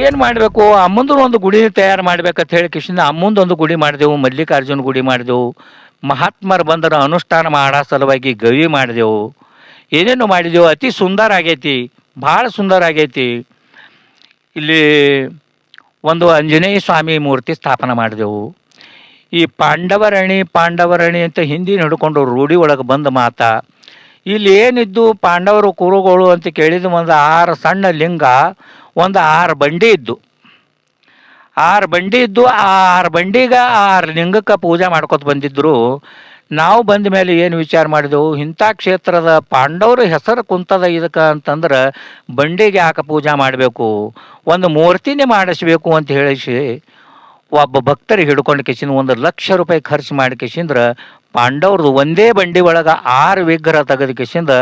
ಏನು ಮಾಡಬೇಕು? ಅಮ್ಮಂದ್ರ ಒಂದು ಗುಡಿ ತಯಾರು ಮಾಡ್ಬೇಕಂತ ಹೇಳಿ ಕಿಶಿಂದ ಅಮ್ಮಂದ್ ಒಂದು ಗುಡಿ ಮಾಡಿದೆವು, ಮಲ್ಲಿಕಾರ್ಜುನ ಗುಡಿ ಮಾಡಿದೆವು, ಮಹಾತ್ಮರು ಬಂದರ ಅನುಷ್ಠಾನ ಮಾಡೋ ಸಲುವಾಗಿ ಗವಿ ಮಾಡಿದೆವು. ಏನೇನು ಮಾಡಿದೆವು, ಅತಿ ಸುಂದರ ಆಗೈತಿ, ಭಾಳ ಸುಂದರ ಆಗೈತಿ. ಇಲ್ಲಿ ಒಂದು ಆಂಜನೇಯ ಸ್ವಾಮಿ ಮೂರ್ತಿ ಸ್ಥಾಪನೆ ಮಾಡಿದೆವು. ಈ ಪಾಂಡವರಣಿ ಪಾಂಡವರಣಿ ಅಂತ ಹಿಂದಿ ಹಿಡ್ಕೊಂಡು ರೂಢಿ ಒಳಗೆ ಬಂದ ಮಾತ ಇಲ್ಲಿ ಏನಿದ್ದು ಪಾಂಡವರು ಕುರುಗಳು ಅಂತ ಕೇಳಿದ ಒಂದು ಆರು ಸಣ್ಣ ಲಿಂಗ, ಒಂದು ಆರು ಬಂಡಿ ಇದ್ದು. ಆರು ಬಂಡಿ ಇದ್ದು ಆರು ಬಂಡಿಗೆ ಆರು ಲಿಂಗಕ್ಕೆ ಪೂಜೆ ಮಾಡ್ಕೊತ ಬಂದಿದ್ರು. ನಾವು ಬಂದ ಮೇಲೆ ಏನು ವಿಚಾರ ಮಾಡಿದೆವು? ಇಂಥ ಕ್ಷೇತ್ರದ ಪಾಂಡವರು ಹೆಸರು ಕುಂತದ ಇದಕ್ಕೆ ಅಂತಂದ್ರೆ ಬಂಡಿಗೆ ಯಾಕೆ ಪೂಜೆ ಮಾಡಬೇಕು? ಒಂದು ಮೂರ್ತಿನೇ ಮಾಡಿಸ್ಬೇಕು ಅಂತ ಹೇಳಿಸಿ, ಒಬ್ಬ ಭಕ್ತರಿಗೆ ಹಿಡ್ಕೊಂಡು ಕಿಸಿನ ಒಂದು ಲಕ್ಷ ರೂಪಾಯಿ ಖರ್ಚು ಮಾಡಿ ಕಿಸಿಂದ್ರ ಪಾಂಡವ್ರದ್ದು ಒಂದೇ ಬಂಡಿ ಒಳಗೆ ಆರು ವಿಗ್ರಹ ತೆಗೆದಕ್ಕಿಸಿಂದ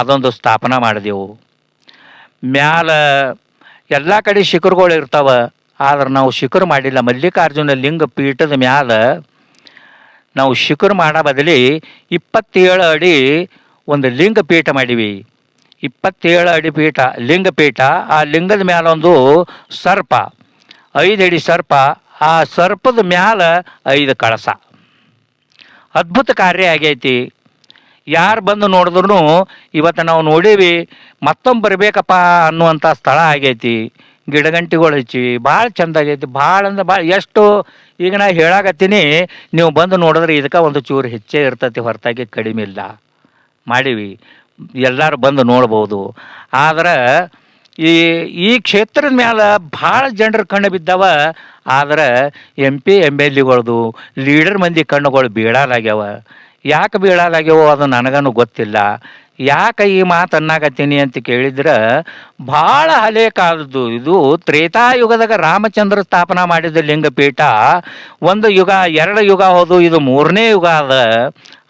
ಅದೊಂದು ಸ್ಥಾಪನೆ ಮಾಡಿದೆವು. ಮ್ಯಾಲ ಎಲ್ಲ ಕಡೆ ಶಿಖರ್ಗಳು ಇರ್ತಾವ, ಆದ್ರೆ ನಾವು ಶಿಖರ್ ಮಾಡಿಲ್ಲ. ಮಲ್ಲಿಕಾರ್ಜುನ ಲಿಂಗ ಪೀಠದ ಮ್ಯಾಲ ನಾವು ಶಿಖರ್ ಮಾಡೋ ಬದಲಿ ಇಪ್ಪತ್ತೇಳು ಅಡಿ ಒಂದು ಲಿಂಗ ಪೀಠ ಮಾಡೀವಿ. ಇಪ್ಪತ್ತೇಳು ಅಡಿ ಪೀಠ, ಲಿಂಗ ಪೀಠ, ಆ ಲಿಂಗದ ಮ್ಯಾಲ ಒಂದು ಸರ್ಪ, ಐದು ಅಡಿ ಸರ್ಪ, ಆ ಸರ್ಪದ ಮ್ಯಾಲ ಐದು ಕಳಸ. ಅದ್ಭುತ ಕಾರ್ಯ ಆಗೈತಿ. ಯಾರು ಬಂದು ನೋಡಿದ್ರು ಇವತ್ತು ನಾವು ನೋಡೀವಿ ಮತ್ತೊಮ್ಮೆ ಬರಬೇಕಪ್ಪ ಅನ್ನುವಂಥ ಸ್ಥಳ ಆಗೈತಿ. ಗಿಡಗಂಟಿಗಳು ಹಚ್ಚಿ ಭಾಳ ಚಂದ ಆಗೈತಿ, ಭಾಳ ಅಂದ್ರೆ ಭಾಳ ಎಷ್ಟು, ಈಗ ನಾ ಹೇಳಾಕತ್ತೀನಿ, ನೀವು ಬಂದು ನೋಡಿದ್ರೆ ಇದಕ್ಕೆ ಒಂದು ಚೂರು ಹೆಚ್ಚೇ ಇರ್ತೈತಿ, ಹೊರತಾಗಿ ಕಡಿಮೆ ಇಲ್ಲ. ಮಾಡೀವಿ. ಎಲ್ಲರೂ ಬಂದು ನೋಡ್ಬೋದು. ಆದ್ರೆ ಈ ಈ ಕ್ಷೇತ್ರದ ಮ್ಯಾಲ ಭಾಳ ಜನರ ಕಣ್ಣು ಬಿದ್ದಾವ, ಆದ್ರೆ ಎಂ ಪಿ ಎಂ ಎಲ್ ಎಗಳದು ಲೀಡರ್ ಮಂದಿ ಕಣ್ಣುಗಳು ಬೀಳಾಲಾಗ್ಯಾವ. ಯಾಕೆ ಬೀಳಾಲಾಗ್ಯಾವೋ ಅದು ನನಗನು ಗೊತ್ತಿಲ್ಲ. ಯಾಕೆ ಈ ಮಾತು ಅನ್ನಾಕತ್ತೀನಿ ಅಂತ ಕೇಳಿದ್ರೆ, ಭಾಳ ಹಳೆ ಕಾಲದ್ದು ಇದು ತ್ರೇತಾಯುಗದಾಗ ರಾಮಚಂದ್ರ ಸ್ಥಾಪನಾ ಮಾಡಿದ ಲಿಂಗಪೀಠ. ಒಂದು ಯುಗ, ಎರಡು ಯುಗ ಹೋದು, ಇದು ಮೂರನೇ ಯುಗ ಅದ.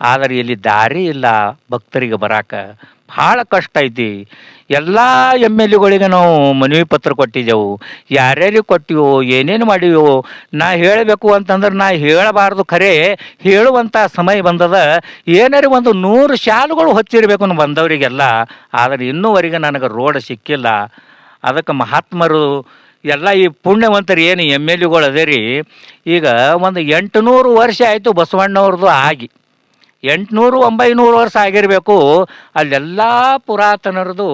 ಆದರೆ ಇಲ್ಲಿ ದಾರಿ ಇಲ್ಲ ಭಕ್ತರಿಗೆ ಬರಾಕ. ಭಾಳ ಕಷ್ಟ ಐತಿ. ಎಲ್ಲ ಎಂ ಎಲ್ ಎಗಳಿಗೆ ನಾವು ಮನವಿ ಪತ್ರ ಕೊಟ್ಟಿದ್ದೆವು. ಯಾರ್ಯಾರಿಗೆ ಕೊಟ್ಟಿವೋ, ಏನೇನು ಮಾಡಿವೋ, ನಾ ಹೇಳಬೇಕು ಅಂತಂದ್ರೆ ನಾ ಹೇಳಬಾರ್ದು ಖರೆ. ಹೇಳುವಂಥ ಸಮಯ ಬಂದದ. ಏನಾರು ಒಂದು ನೂರು ಶಾಲುಗಳು ಹೊಚ್ಚಿರ್ಬೇಕು ಅನ್ನೋ ಬಂದವರಿಗೆಲ್ಲ, ಆದರೆ ಇನ್ನೂವರೆಗೆ ನನಗೆ ರೋಡ್ ಸಿಕ್ಕಿಲ್ಲ. ಅದಕ್ಕೆ ಮಹಾತ್ಮರು, ಎಲ್ಲ ಈ ಪುಣ್ಯವಂತರು ಏನು ಎಂ ಎಲ್ ಎಗಳು ಅದೇ ರೀ. ಈಗ ಒಂದು ಎಂಟುನೂರು ವರ್ಷ ಆಯಿತು ಬಸವಣ್ಣವ್ರದ್ದು ಆಗಿ. ಎಂಟುನೂರು, ಒಂಬೈನೂರು ವರ್ಷ ಆಗಿರಬೇಕು, ಅಲ್ಲೆಲ್ಲ ಪುರಾತನರದು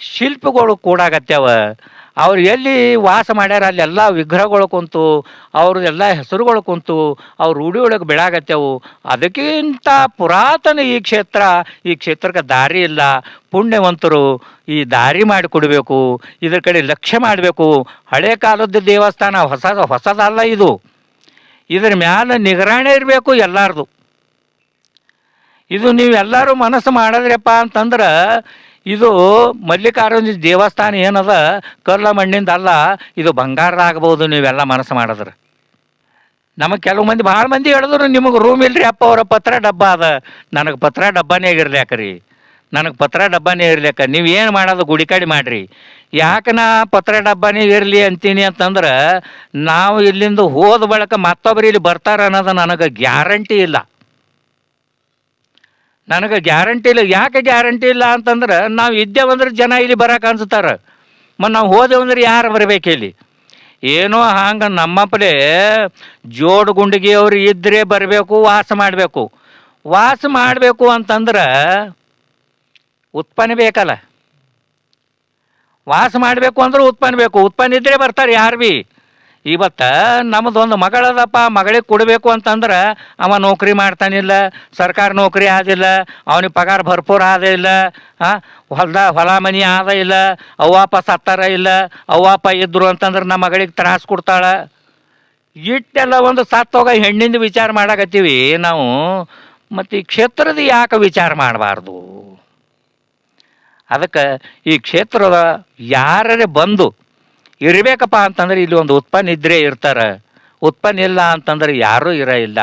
ಶಿಲ್ಪಗಳು ಕೂಡಾಗತ್ಯಾವ ಅವ್ರು ಎಲ್ಲಿ ವಾಸ ಮಾಡ್ಯಾರ, ಅಲ್ಲೆಲ್ಲ ವಿಗ್ರಹಗಳು ಕುಂತು ಅವ್ರದ್ದೆಲ್ಲ ಹೆಸರುಗಳು ಕುಂತು, ಅವ್ರ ರೂಢಿ ಒಳಗೆ ಬೆಳಾಗತ್ತೆವು. ಅದಕ್ಕಿಂತ ಪುರಾತನ ಈ ಕ್ಷೇತ್ರ, ಈ ಕ್ಷೇತ್ರಕ್ಕೆ ದಾರಿ ಇಲ್ಲ. ಪುಣ್ಯವಂತರು ಈ ದಾರಿ ಮಾಡಿ ಕೊಡಬೇಕು, ಇದ್ರ ಕಡೆ ಲಕ್ಷ್ಯ ಮಾಡಬೇಕು. ಹಳೆ ಕಾಲದ ದೇವಸ್ಥಾನ ಹೊಸ, ಹೊಸದಲ್ಲ ಇದು. ಇದ್ರ ಮ್ಯಾಲ ನಿಗರಾಣೆ ಇರಬೇಕು ಎಲ್ಲಾರ್ದು. ಇದು ನೀವು ಎಲ್ಲರೂ ಮನಸ್ಸು ಮಾಡಿದ್ರಪ್ಪ ಅಂತಂದ್ರೆ ಇದು ಮಲ್ಲಿಕಾರ್ಜುನ ದೇವಸ್ಥಾನ ಏನದ? ಕಲ್ಲ ಮಣ್ಣಿಂದ ಅಲ್ಲ, ಇದು ಬಂಗಾರದ ಆಗ್ಬೋದು ನೀವೆಲ್ಲ ಮನಸ್ಸು ಮಾಡಿದ್ರೆ. ನಮಗೆ ಕೆಲವು ಮಂದಿ, ಭಾಳ ಮಂದಿ ಹೇಳಿದ್ರು, ನಿಮಗೆ ರೂಮ್ ಇಲ್ರಿ ಅಪ್ಪ ಅವರ ಪತ್ರ ಡಬ್ಬ ಅದ. ನನಗೆ ಪತ್ರ ಡಬ್ಬನೇ ಆಗಿರ್ಲ್ಯಾಕ ರೀ. ನನಗೆ ಪತ್ರ ಡಬ್ಬನೇ ಇರ್ಲಿಕ್ಕ ನೀವು ಏನು ಮಾಡೋದು ಗುಡಿ ಕಡೆ ಮಾಡಿರಿ. ಯಾಕೆ ನಾ ಪತ್ರ ಡಬ್ಬನೇ ಇರಲಿ ಅಂತೀನಿ ಅಂತಂದ್ರೆ, ನಾವು ಇಲ್ಲಿಂದ ಹೋದ ಬಳಿಕ ಮತ್ತೊಬ್ಬರು ಇಲ್ಲಿ ಬರ್ತಾರೆ ಅನ್ನೋದು ನನಗೆ ಗ್ಯಾರಂಟಿ ಇಲ್ಲ. ನನಗೆ ಗ್ಯಾರಂಟಿ ಇಲ್ಲ. ಯಾಕೆ ಗ್ಯಾರಂಟಿ ಇಲ್ಲ ಅಂತಂದ್ರೆ ನಾವು ಇದ್ದೇವಂದ್ರೆ ಜನ ಇಲ್ಲಿ ಬರಕ್ಕೆ ಅನ್ಸುತ್ತಾರ ಮತ್ತು ನಾವು ಹೋದೆವಂದ್ರೆ ಯಾರು ಬರಬೇಕು ಇಲ್ಲಿ? ಏನೋ ಹಂಗೆ ನಮ್ಮಪ್ಪಲೇ ಗುಂಡಿಗೆ ಅವ್ರು ಇದ್ದರೆ ಬರಬೇಕು, ವಾಸ ಮಾಡಬೇಕು. ವಾಸ ಮಾಡಬೇಕು ಅಂತಂದ್ರೆ ಉತ್ಪನ್ನ ಬೇಕಲ್ಲ. ವಾಸ ಮಾಡಬೇಕು ಅಂದ್ರೆ ಉತ್ಪನ್ನ ಬೇಕು. ಉತ್ಪನ್ನ ಇದ್ದರೆ ಬರ್ತಾರೆ ಯಾರು ಭೀ ಇವತ್ತು ನಮ್ಮದೊಂದು ಮಗಳದಪ್ಪ, ಮಗಳಿಗೆ ಕೊಡಬೇಕು ಅಂತಂದ್ರೆ ಅವ ನೌಕರಿ ಮಾಡ್ತಾನಿಲ್ಲ, ಸರ್ಕಾರ ನೌಕರಿ ಆದಿಲ್ಲ, ಅವನಿಗೆ ಪಗಾರ ಭರ್ಪೂರ ಆದ ಇಲ್ಲ ಹಾಂ ಹೊಲ್ದ ಹೊಲ ಮನಿ ಆದ ಇಲ್ಲ, ಅವ್ವಾಪ ಸತ್ತಾರ ಇಲ್ಲ, ಅವ್ವಾಪ ಇದ್ರು ಅಂತಂದ್ರೆ ನಮ್ಮ ಮಗಳಿಗೆ ತ್ರಾಸ ಕೊಡ್ತಾಳೆ. ಇಟ್ಟೆಲ್ಲ ಒಂದು ಸತ್ತೋಗ ಹೆಣ್ಣಿಂದ ವಿಚಾರ ಮಾಡಕತ್ತೀವಿ ನಾವು, ಮತ್ತು ಈ ಕ್ಷೇತ್ರದ ಯಾಕೆ ವಿಚಾರ ಮಾಡಬಾರ್ದು? ಅದಕ್ಕೆ ಈ ಕ್ಷೇತ್ರದ ಯಾರೇ ಬಂದು ಇರಬೇಕಪ್ಪ ಅಂತಂದ್ರೆ ಇಲ್ಲಿ ಒಂದು ಉತ್ಪನ್ನ ಇದ್ದರೆ ಇರ್ತಾರೆ. ಉತ್ಪನ್ನ ಇಲ್ಲ ಅಂತಂದ್ರೆ ಯಾರೂ ಇರ ಇಲ್ಲ.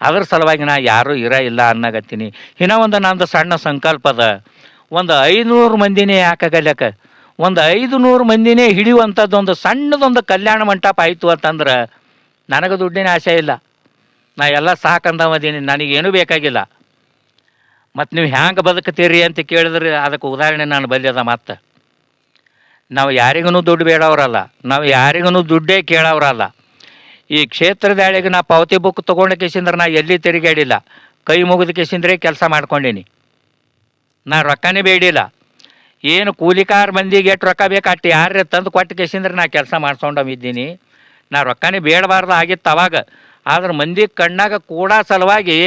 ಅದ್ರ ಸಲುವಾಗಿ ನಾ ಯಾರೂ ಇರ ಇಲ್ಲ ಅನ್ನಗತ್ತೀನಿ ಇನ್ನೂ ಒಂದು ನಂದು ಸಣ್ಣ ಸಂಕಲ್ಪ ಅದ. ಒಂದು ಐನೂರು ಮಂದಿನೇ ಯಾಕಾಗಲ್ಯಾಕ ಒಂದು ಐದು ನೂರು ಮಂದಿನೇ ಹಿಡಿಯುವಂಥದ್ದು ಒಂದು ಸಣ್ಣದೊಂದು ಕಲ್ಯಾಣ ಮಂಟಪ ಆಯಿತು ಅಂತಂದ್ರೆ ನನಗೆ ದುಡ್ಡಿನ ಆಸೆ ಇಲ್ಲ. ನಾ ಎಲ್ಲ ಸಾಕಂದವದೀನಿ, ನನಗೇನು ಬೇಕಾಗಿಲ್ಲ. ಮತ್ತು ನೀವು ಹ್ಯಾಂಗೆ ಬದುಕುತ್ತೀರಿ ಅಂತ ಕೇಳಿದ್ರೆ ಅದಕ್ಕೆ ಉದಾಹರಣೆ ನಾನು ಬಲ್ಯದ ಮತ್ತೆ. ನಾವು ಯಾರಿಗೂ ದುಡ್ಡು ಬೇಡವರಲ್ಲ, ನಾವು ಯಾರಿಗೂ ದುಡ್ಡೇ ಕೇಳೋರಲ್ಲ ಈ ಕ್ಷೇತ್ರದಾಳಿಗೆ ನಾ ಪಾವತಿ ಬುಕ್ ತೊಗೊಂಡ ಕೇಸಿಂದ್ರೆ ನಾ ಎಲ್ಲಿ ತಿರುಗಾಡಿಲ್ಲ ಕೈ ಮುಗಿದ ಕೇಸಿಂದ್ರೆ ಕೆಲಸ ಮಾಡ್ಕೊಂಡೀನಿ. ನಾ ರೊಕ್ಕನೇ ಬೇಡಿಲ್ಲ. ಏನು ಕೂಲಿಕಾರ ಮಂದಿಗೆ ಎಷ್ಟು ರೊಕ್ಕ ಬೇಕು ಅಟ್ಟು ಯಾರೇ ತಂದು ಕೊಟ್ಟು ಕೇಸಿಂದ್ರೆ ನಾ ಕೆಲಸ ಮಾಡ್ಕೊಂಡವಿದ್ದೀನಿ ನಾ ರೊಕ್ಕನೇ ಬೇಡಬಾರ್ದು ಆಗಿತ್ತು ಅವಾಗ. ಆದ್ರೆ ಮಂದಿ ಕಣ್ಣಾಗ ಕೂಡ ಸಲುವಾಗಿ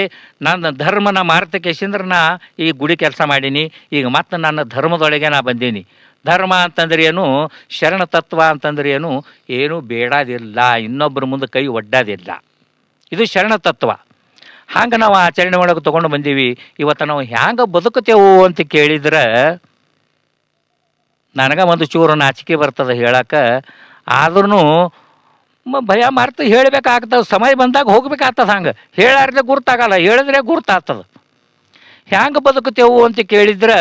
ನನ್ನ ಧರ್ಮನ ಮಾರ್ತಕ್ಕೆ ನಾ ಈ ಗುಡಿ ಕೆಲಸ ಮಾಡೀನಿ. ಈಗ ಮತ್ತೆ ನನ್ನ ಧರ್ಮದೊಳಗೆ ನಾ ಬಂದೀನಿ. ಧರ್ಮ ಅಂತಂದ್ರೆ ಏನು ಶರಣ ತತ್ವ ಅಂತಂದ್ರೆ ಏನು ಏನೂ ಬೇಡಾದಿಲ್ಲ. ಇನ್ನೊಬ್ಬರ ಮುಂದೆ ಕೈ ಒಡ್ಡೋದಿಲ್ಲ. ಇದು ಶರಣ ತತ್ವ ಹಂಗೆ ನಾವು ಆಚರಣೆ ಒಳಗೆ ತೊಗೊಂಡು ಬಂದೀವಿ. ಇವತ್ತು ನಾವು ಹ್ಯಾಂಗೆ ಬದುಕುತ್ತೇವು ಅಂತ ಕೇಳಿದ್ರೆ, ನನಗೆ ಒಂದು ಚೂರು ನಾಚಿಕೆ ಬರ್ತದೆ ಹೇಳಕ್ಕೆ. ಆದ್ರೂ ಭಯ ಮಾರ್ತ ಹೇಳಬೇಕಾಗ್ತದೆ. ಸಮಯ ಬಂದಾಗ ಹೋಗ್ಬೇಕಾಗ್ತದೆ ಹಂಗೆ. ಹೇಳಾರ್ದೆ ಗುರ್ತಾಗಲ್ಲ. ಹೇಳಿದ್ರೆ ಗುರ್ತಾಗ್ತದೆ. ಹ್ಯಾಂಗೆ ಬದುಕುತ್ತೇವು ಅಂತ ಕೇಳಿದ್ರೆ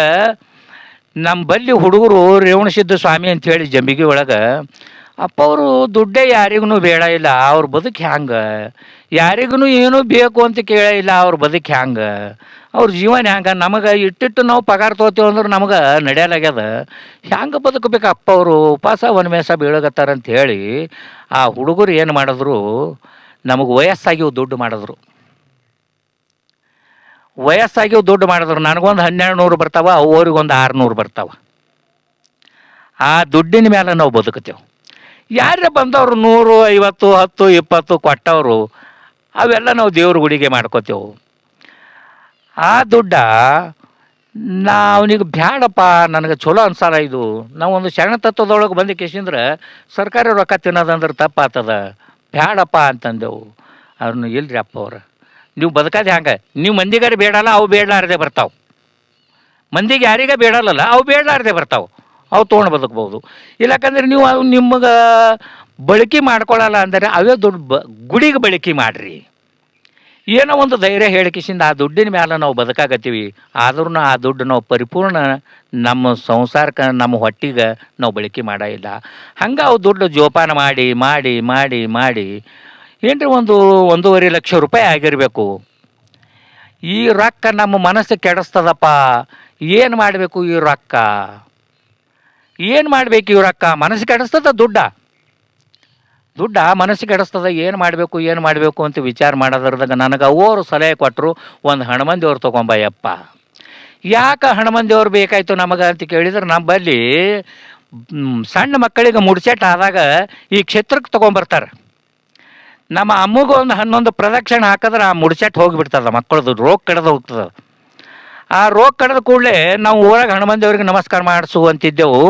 ನಮ್ಮ ಬಲ್ಲಿ ಹುಡುಗರು ರೇವಣಸಿದ್ಧ ಸ್ವಾಮಿ ಅಂತ ಹೇಳಿ ಜಂಬಿಗೆ ಒಳಗೆ ಅಪ್ಪ ಅವರು ದುಡ್ಡೇ ಯಾರಿಗೂ ಬೇಡ ಇಲ್ಲ, ಅವ್ರ ಬದುಕು ಹ್ಯಾಂಗೆ? ಯಾರಿಗೂ ಏನೂ ಬೇಕು ಅಂತ ಕೇಳ ಇಲ್ಲ, ಅವ್ರ ಬದುಕು ಹ್ಯಾಂಗೆ? ಅವ್ರ ಜೀವನ ಹ್ಯಾಂಗೆ? ನಮಗೆ ಇಟ್ಟಿಟ್ಟು ನಾವು ಪಗಾರ ತೊಗೋತೀವಿ ಅಂದ್ರೆ ನಮಗೆ ನಡೆಯಲಾಗ್ಯದ. ಹ್ಯಾಂಗೆ ಬದುಕಬೇಕು ಅಪ್ಪ ಅವರು ಉಪವಾಸ ಮೇಸ ಅಂತ ಹೇಳಿ ಆ ಹುಡುಗರು ಏನು ಮಾಡಿದ್ರು, ನಮಗೆ ವಯಸ್ಸಾಗಿ ದುಡ್ಡು ಮಾಡಿದ್ರು. ವಯಸ್ಸಾಗಿ ದುಡ್ಡು ಮಾಡಿದ್ರು. ನನಗೊಂದು ಹನ್ನೆರಡು ನೂರು ಬರ್ತಾವ ಅವ್ರಿಗೊಂದು ಆರುನೂರು ಬರ್ತಾವ. ಆ ದುಡ್ಡಿನ ಮೇಲೆ ನಾವು ಬದುಕುತ್ತೇವೆ. ಯಾರೇ ಬಂದವರು ನೂರು, ಐವತ್ತು, ಹತ್ತು, ಇಪ್ಪತ್ತು ಕೊಟ್ಟವರು, ಅವೆಲ್ಲ ನಾವು ದೇವ್ರ ಗುಡಿಗೆ ಮಾಡ್ಕೋತೇವೆ. ಆ ದುಡ್ಡ ನಾ ಅವನಿಗೆ ಬ್ಯಾಡಪ್ಪ, ನನಗೆ ಚಲೋ ಅನ್ಸಾರ ಇದು. ನಾವು ಒಂದು ಶರಣ ತತ್ವದೊಳಗೆ ಬಂದು ಕೇಸಿಂದ್ರೆ, ಸರ್ಕಾರಿ ರೊಕ್ಕ ತಿನ್ನೋದಂದ್ರೆ ತಪ್ಪಾತದ. ಬ್ಯಾಡಪ್ಪ ಅಂತಂದೆವು. ಅವ್ರನ್ನ ಇಲ್ರಿ ಅಪ್ಪ ಅವ್ರ. ನೀವು ಬದುಕದೆ ಹಂಗೆ. ನೀವು ಮಂದಿಗಾರ ಬೇಡಲ್ಲ, ಅವು ಬೇಡಲಾರದೆ ಬರ್ತಾವೆ. ಮಂದಿಗೆ ಯಾರಿಗ ಬೇಡಲ್ಲಲ್ಲ, ಅವು ಬೇಡಲಾರದೆ ಬರ್ತಾವೆ. ಅವು ತೊಗೊಂಡು ಬದುಕ್ಬೋದು. ಇಲ್ಲಕಂದ್ರೆ ನೀವು ಅವು ನಿಮಗೆ ಬಳಕೆ ಮಾಡ್ಕೊಳ್ಳಲ್ಲ ಅಂದರೆ ಅವೇ ದುಡ್ಡು ಬ, ಗುಡಿಗೆ ಬಳಕೆ ಮಾಡಿರಿ. ಏನೋ ಒಂದು ಧೈರ್ಯ ಹೇಳಿಕೆಸಿಂದ ಆ ದುಡ್ಡಿನ ಮೇಲೆ ನಾವು ಬದುಕಾಗತ್ತೀವಿ ಆದ್ರೂ ಆ ದುಡ್ಡು ನಾವು ಪರಿಪೂರ್ಣ ನಮ್ಮ ಸಂಸಾರಕ್ಕೆ, ನಮ್ಮ ಹೊಟ್ಟಿಗೆ ನಾವು ಬಳಕೆ ಮಾಡೋ ಇಲ್ಲ. ಹಂಗೆ ಅವು ದುಡ್ಡು ಜೋಪಾನ ಮಾಡಿ ಮಾಡಿ ಮಾಡಿ ಮಾಡಿ ಏನ್ರಿ ಒಂದು ಒಂದೂವರೆ ಲಕ್ಷ ರೂಪಾಯಿ ಆಗಿರಬೇಕು? ಈ ರೊಕ್ಕ ನಮ್ಮ ಮನಸ್ಸು ಕೆಡಿಸ್ತದಪ್ಪ. ಏನು ಮಾಡಬೇಕು ಈ ರೊಕ್ಕ? ಏನು ಮಾಡಬೇಕು ಈ ರೊಕ್ಕ? ಮನಸ್ಸು ಕೆಡಿಸ್ತದ ದುಡ್ಡ? ದುಡ್ಡ ಮನಸ್ಸು ಕೆಡಿಸ್ತದ, ಏನು ಮಾಡಬೇಕು ಏನು ಮಾಡಬೇಕು ಅಂತ ವಿಚಾರ ಮಾಡೋದ್ರದಾಗ ನನಗೆ ಅವರು ಸಲಹೆ ಕೊಟ್ಟರು ಒಂದು ಹಣಮಂದಿಯವ್ರು ತೊಗೊಂಬಯ್ಯಪ್ಪ. ಯಾಕೆ ಹಣಮಂದಿಯವ್ರು ಬೇಕಾಯ್ತು ನಮಗೆ ಅಂತ ಕೇಳಿದ್ರೆ ನಮ್ಮಲ್ಲಿ ಸಣ್ಣ ಮಕ್ಕಳಿಗೆ ಮುಡ್ಸೆಟ್ ಆದಾಗ ಈ ಕ್ಷೇತ್ರಕ್ಕೆ ತೊಗೊಂಬರ್ತಾರೆ. ನಮ್ಮ ಅಮ್ಮಗೂ ಒಂದು ಹನ್ನೊಂದು ಪ್ರದಕ್ಷಿಣೆ ಹಾಕಿದ್ರೆ ಆ ಮುಡ್ಸೆಟ್ ಹೋಗಿಬಿಡ್ತದ, ಮಕ್ಕಳದು ರೋಗ ಕಡದು ಹೋಗ್ತದ. ಆ ರೋಗ ಕಡ್ದ ಕೂಡಲೇ ನಾವು ಊರಾಗ ಹನುಮಂದೇವ್ರಿಗೆ ನಮಸ್ಕಾರ ಮಾಡಿಸು ಅಂತಿದ್ದೆವು.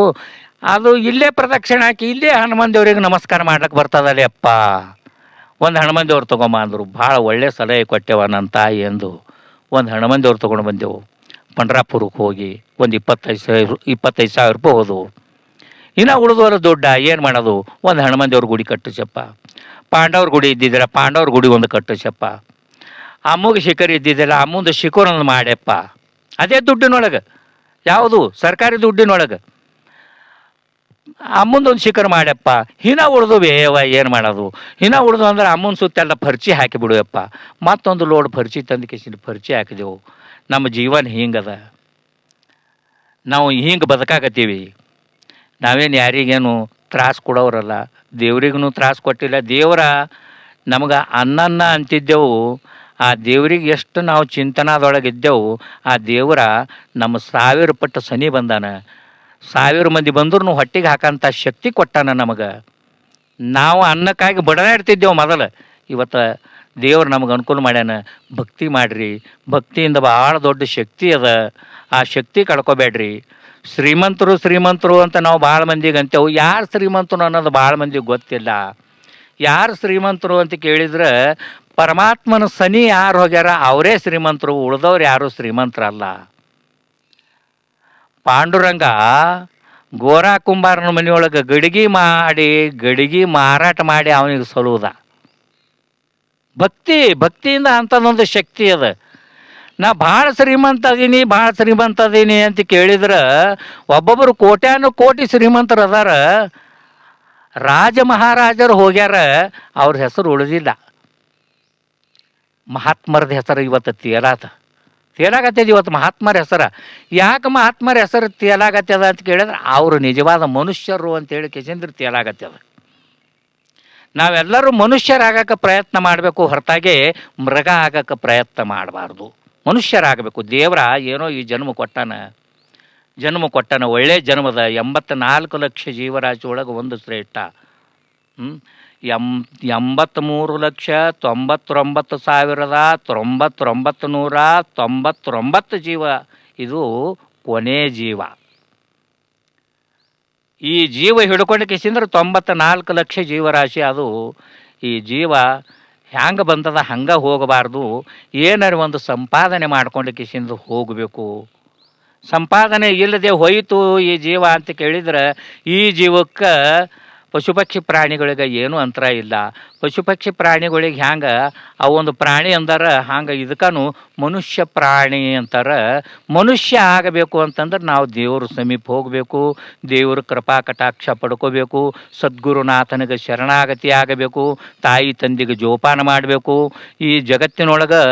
ಅದು ಇಲ್ಲೇ ಪ್ರದಕ್ಷಿಣೆ ಹಾಕಿ ಇಲ್ಲೇ ಹನುಮಂದೇವ್ರಿಗೆ ನಮಸ್ಕಾರ ಮಾಡ್ಲಿಕ್ಕೆ ಬರ್ತದಲ್ಲೇ ಅಪ್ಪ. ಒಂದು ಹನುಮಂದೇವ್ರು ತೊಗೊಂಬ ಅಂದರು, ಭಾಳ ಒಳ್ಳೆ ಸಲಹೆ ಕೊಟ್ಟೆವ ನನ್ನ ತಾಯಿ ಎಂದು ಒಂದು ಹನುಮಂದೇವ್ರು ತೊಗೊಂಡು ಬಂದೆವು. ಪಂಡ್ರಾಪುರಕ್ಕೆ ಹೋಗಿ ಒಂದು ಇಪ್ಪತ್ತೈದು ಸಾವಿರ ಇಪ್ಪತ್ತೈದು ಸಾವಿರ ರೂಪಾಯಿ ಹೋದವು. ಇನ್ನು ಉಳಿದವರ ದುಡ್ಡ, ಏನು ಮಾಡೋದು? ಒಂದು ಹನುಮಂದೇವ್ರ ಗುಡಿ ಕಟ್ಟಿಸಪ್ಪ. ಪಾಂಡವ್ರ ಗುಡಿ ಇದ್ದಿದ್ದೀರ ಪಾಂಡವ್ರ ಗುಡಿ ಒಂದು ಕಟ್ಟಿಸಪ್ಪ. ಅಮ್ಮಗೆ ಶಿಖರ್ ಇದ್ದಿದ್ದಿಲ್ಲ, ಅಮ್ಮಂದು ಶಿಖರ್ ಒಂದು ಮಾಡ್ಯಪ್ಪ. ಅದೇ ದುಡ್ಡಿನೊಳಗೆ, ಯಾವುದು? ಸರ್ಕಾರಿ ದುಡ್ಡಿನೊಳಗೆ. ಅಮ್ಮಂದೊಂದು ಶಿಖರ್ ಮಾಡ್ಯಪ್ಪ. ಹಿನ ಉಳಿದು ಬೇವ ಏನು ಮಾಡೋದು? ಹಿನ ಉಳಿದು ಅಂದ್ರೆ ಅಮ್ಮನ ಸುತ್ತೆಲ್ಲ ಪರ್ಚಿ ಹಾಕಿ ಬಿಡುವಪ್ಪ. ಮತ್ತೊಂದು ಲೋಡ್ ಪರ್ಚಿ ತಂದು ಪರ್ಚಿ ಹಾಕಿದೆವು. ನಮ್ಮ ಜೀವನ ಹಿಂಗದ. ನಾವು ಹಿಂಗೆ ಬದುಕಾಕತ್ತೀವಿ. ನಾವೇನು ಯಾರಿಗೇನು ತ್ರಾಸ ಕೊಡೋರಲ್ಲ. ದೇವ್ರಿಗೂ ತ್ರಾಸ ಕೊಟ್ಟಿಲ್ಲ. ದೇವರ ನಮಗೆ ಅನ್ನನ್ನ ಅಂತಿದ್ದೆವು. ಆ ದೇವ್ರಿಗೆ ಎಷ್ಟು ನಾವು ಚಿಂತನಾದೊಳಗೆ ಇದ್ದೆವು ಆ ದೇವರ ನಮ್ಮ ಸಾವಿರ ಪಟ್ಟು ಸನಿ ಬಂದಾನ. ಸಾವಿರ ಮಂದಿ ಬಂದ್ರೂ ಹೊಟ್ಟಿಗೆ ಹಾಕೋಂಥ ಶಕ್ತಿ ಕೊಟ್ಟಾನ ನಮಗೆ. ನಾವು ಅನ್ನಕ್ಕಾಗಿ ಬಡದಾಡ್ತಿದ್ದೆವು ಮೊದಲು. ಇವತ್ತು ದೇವ್ರು ನಮಗೆ ಅನುಕೂಲ ಮಾಡ್ಯಾನ. ಭಕ್ತಿ ಮಾಡಿರಿ. ಭಕ್ತಿಯಿಂದ ಭಾಳ ದೊಡ್ಡ ಶಕ್ತಿ ಅದ. ಆ ಶಕ್ತಿ ಕಳ್ಕೊಬೇಡ್ರಿ. ಶ್ರೀಮಂತರು ಶ್ರೀಮಂತರು ಅಂತ ನಾವು ಭಾಳ ಮಂದಿಗೆ ಅಂತೇವು. ಯಾರು ಶ್ರೀಮಂತರು ಅನ್ನೋದು ಭಾಳ ಮಂದಿಗೆ ಗೊತ್ತಿಲ್ಲ. ಯಾರು ಶ್ರೀಮಂತರು ಅಂತ ಕೇಳಿದ್ರೆ ಪರಮಾತ್ಮನ ಸನಿ ಯಾರು ಹೋಗ್ಯಾರ ಅವರೇ ಶ್ರೀಮಂತರು, ಉಳ್ದವ್ರು ಯಾರು ಶ್ರೀಮಂತರಲ್ಲ. ಪಾಂಡುರಂಗ ಗೋರಾ ಕುಂಬಾರನ ಮನೆಯೊಳಗೆ ಗಡಿಗೆ ಮಾಡಿ, ಗಡಿಗೆ ಮಾರಾಟ ಮಾಡಿ ಅವನಿಗೆ ಸಲುವುದ ಭಕ್ತಿ, ಭಕ್ತಿಯಿಂದ ಅಂಥದ್ದೊಂದು ಶಕ್ತಿ ಅದ. ನಾ ಭಾಳ ಶ್ರೀಮಂತ ಅದೀನಿ ಭಾಳ ಶ್ರೀಮಂತ ಅದೀನಿ ಅಂತ ಕೇಳಿದ್ರೆ ಒಬ್ಬೊಬ್ಬರು ಕೋಟ್ಯಾನು ಕೋಟಿ ಶ್ರೀಮಂತರು ಅದಾರ ರಾಜ ಮಹಾರಾಜರು ಹೋಗ್ಯಾರ, ಅವ್ರ ಹೆಸರು ಉಳಿದಿಲ್ಲ. ಮಹಾತ್ಮರದ ಹೆಸರು ಇವತ್ತು ತೇಲಾತ. ತೇಲಾಗತ್ತದ ಇವತ್ತು ಮಹಾತ್ಮರ ಹೆಸರ. ಯಾಕೆ ಮಹಾತ್ಮರ ಹೆಸರು ತೇಲಾಗತ್ತದ ಅಂತ ಕೇಳಿದ್ರೆ, ಅವರು ನಿಜವಾದ ಮನುಷ್ಯರು ಅಂತೇಳಿ ಕೆಸಂದ್ರ ತೇಲಾಗತ್ತದ. ನಾವೆಲ್ಲರೂ ಮನುಷ್ಯರಾಗಕ್ಕೆ ಪ್ರಯತ್ನ ಮಾಡಬೇಕು ಹೊರತಾಗಿ ಮೃಗ ಆಗಕ್ಕೆ ಪ್ರಯತ್ನ ಮಾಡಬಾರ್ದು. ಮನುಷ್ಯರಾಗಬೇಕು. ದೇವರ ಏನೋ ಈ ಜನ್ಮ ಕೊಟ್ಟಾನ. ಜನ್ಮ ಕೊಟ್ಟಾನ, ಒಳ್ಳೆ ಜನ್ಮದ ಎಂಬತ್ತ ನಾಲ್ಕು ಲಕ್ಷ ಜೀವರಾಶಿ ಒಳಗೆ ಒಂದು ಶ್ರೇಷ್ಠ. ಹ್ಮ್? ಎಂ ಎಂಬತ್ತ್ಮೂರು ಲಕ್ಷ, ತೊಂಬತ್ತೊಂಬತ್ತು ಸಾವಿರದ, ತೊಂಬತ್ತೊಂಬತ್ತು ನೂರ, ತೊಂಬತ್ತೊಂಬತ್ತು ಜೀವ. ಇದು ಕೊನೆ ಜೀವ. ಈ ಜೀವ ಹಿಡ್ಕೊಂಡು ಕಿಸಿಂದ್ರೆ ತೊಂಬತ್ತ ನಾಲ್ಕು ಲಕ್ಷ ಜೀವರಾಶಿ. ಅದು ಈ ಜೀವ ಹ್ಯಾಂಗೆ ಬಂದದ ಹಂಗೆ ಹೋಗಬಾರ್ದು. ಏನಾರು ಒಂದು ಸಂಪಾದನೆ ಮಾಡ್ಕೊಂಡು ಕಿಸಿಂದ ಹೋಗಬೇಕು. ಸಂಪಾದನೆ ಇಲ್ಲದೆ ಹೋಯಿತು ಈ ಜೀವ ಅಂತ ಕೇಳಿದ್ರೆ, ಈ ಜೀವಕ್ಕೆ ಪಶು ಪಕ್ಷಿ ಪ್ರಾಣಿಗಳಿಗೆ ಏನೂ ಅಂತರ ಇಲ್ಲ. ಪಶುಪಕ್ಷಿ ಪ್ರಾಣಿಗಳಿಗೆ ಹ್ಯಾಂಗೆ? ಆ ಒಂದು ಪ್ರಾಣಿ ಅಂದಾರ, ಹಂಗೆ ಇದಕ್ಕೂ ಮನುಷ್ಯ ಪ್ರಾಣಿ ಅಂತಾರೆ. ಮನುಷ್ಯ ಆಗಬೇಕು ಅಂತಂದ್ರೆ ನಾವು ದೇವ್ರ ಸಮೀಪ ಹೋಗಬೇಕು, ದೇವ್ರ ಕೃಪಾ ಕಟಾಕ್ಷ ಪಡ್ಕೋಬೇಕು, ಸದ್ಗುರುನಾಥನಿಗೆ ಶರಣಾಗತಿ ಆಗಬೇಕು, ತಾಯಿ ತಂದೆಗೆ ಜೋಪಾನ ಮಾಡಬೇಕು. ಈ ಜಗತ್ತಿನೊಳಗೆ